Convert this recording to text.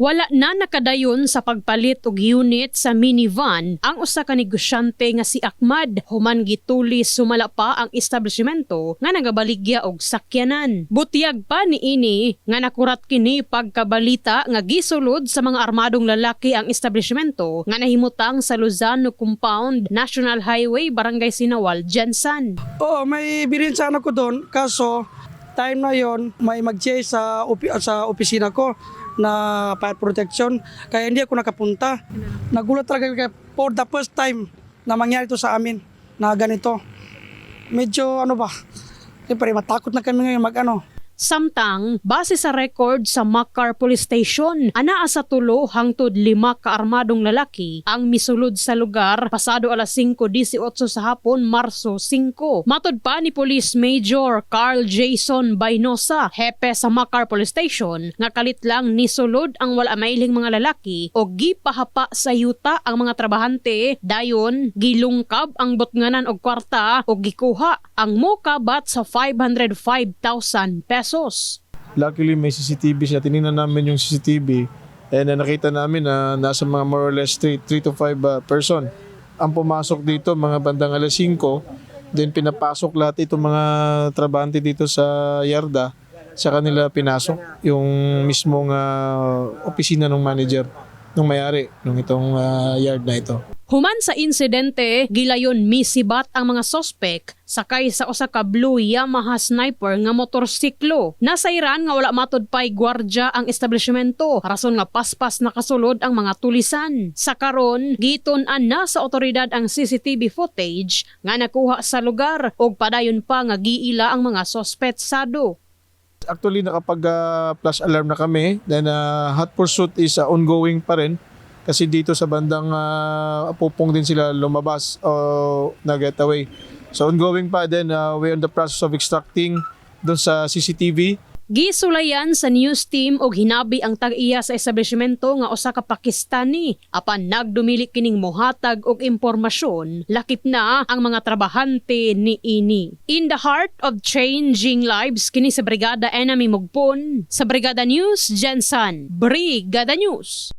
Wala na nakadayon sa pagpalit og unit sa minivan ang usa ka negosyante nga si Ahmad human gituli sumala pa ang establishmento nga nagabaligya og sakyanan. Butyag pa ni ini nga nakurat kini pagkabalita nga gisulod sa mga armadong lalaki ang establishmento nga nahimutang sa Luzano Compound National Highway Barangay Sinawal, Jensan. Oo, may bilin sana ko doon. Kaso, time na yon may mag sa, opi- sa opisina ko na fire protection. Kaya hindi ako nakapunta. Nagulat talaga for the first time na mangyari to sa amin na ganito. Medyo ano ba, siyempre matakot na kami ngayon mag ano, Samtang, base sa record sa Makar Police Station, anaa sa tulo hangtod lima ka armadong lalaki ang misulod sa lugar pasado alas 5.18 sa hapon, Marso 5. Matod pa ni Police Major Carl Jason Bainosa, hepe sa Makar Police Station, nga kalit lang nisulod ang wala mailing mga lalaki o gipahapa sa yuta ang mga trabahante, dayon gilungkab ang botnganan og kwarta o gikuha ang mokabat sa 505,000 pesos. Luckily may CCTV siya. Tinignan namin yung CCTV and uh, nakita namin na nasa mga more or less 3, to 5 person. Ang pumasok dito mga bandang alas 5 then pinapasok lahat itong mga trabante dito sa Yarda sa kanila pinasok yung mismong uh, opisina ng manager ng may-ari ng itong uh, yard na ito. Human sa insidente, gilayon misibat ang mga sospek sakay sa usa ka blue Yamaha sniper nga motorsiklo. Nasairan nga wala matod pay gwardya ang establishmento, rason nga paspas nakasulod ang mga tulisan. Sa karon, gitun-an na sa otoridad ang CCTV footage nga nakuha sa lugar ug padayon pa nga giila ang mga sospetsado. Actually nakapag uh, flash alarm na kami. Then uh, hot pursuit is uh, ongoing pa rin. Kasi dito sa bandang uh, pupong din sila lumabas o nag-getaway. So ongoing pa. Then uh, we're in the process of extracting doon sa CCTV Gisulayan sa news team og hinabi ang tag-iya sa establishmento nga usa ka Pakistani apan nagdumili kining mohatag og impormasyon lakip na ang mga trabahante ni ini. In the heart of changing lives kini sa Brigada Enemy Mugpon sa Brigada News Jensen. Brigada News.